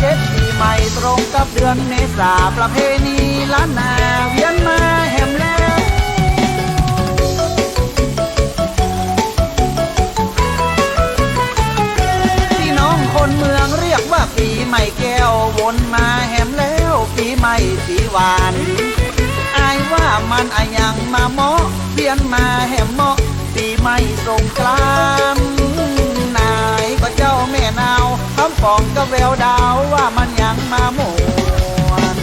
เจ็ดปีใหม่ตรงกับเดือนเมษาประเพณีล้านนาเวียนมาแหมแล้วพี่น้องคนเมืองเรียกว่าปีใหม่แก้ววนมาแหมแล้วปีใหม่สีหวานอายว่ามันอายังมาเมาะเวียนมาแหมเมาะปีใหม่สงกราน ของก็แววดาวว่ามันยังมาหมวน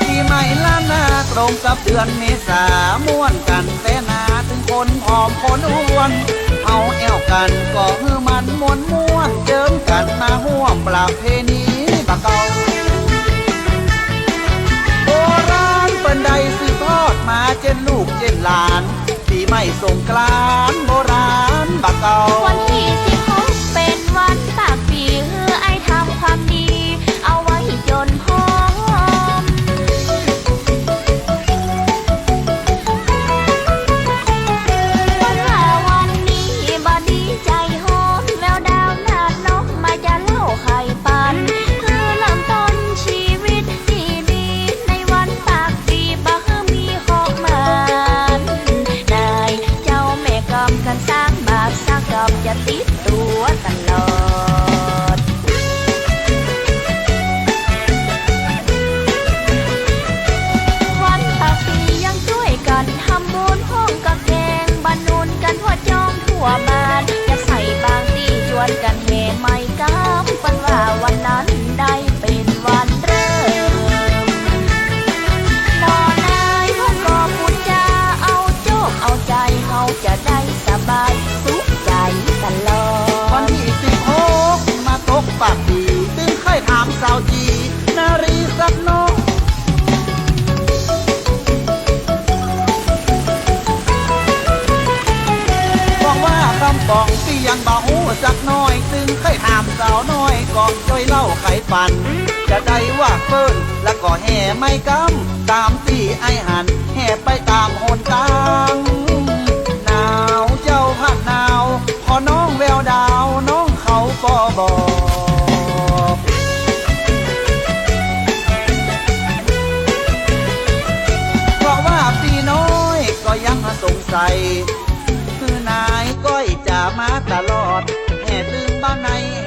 ปีใหม่ล้านนาตรงกับเดือนเมษาม่วนกันแต่นาถึงคนหอมคนอ้วน ใหม่สงกราน ว่าคำปองที่ยังบ่หูสักน้อยตึงเคยถามสาวน้อยก็ช่วยเล่าไขปัน จะได้ว่าเฟิ่นแล้วก็แห่ไม่กำตามที่ไอหัน แห่ไปตามหนทางหนาวเจ้าผ่านหนาวพอน้องแววดาวน้องเขาก็บอกเพราะว่าพี่น้อยก็ยังสงสัย my name.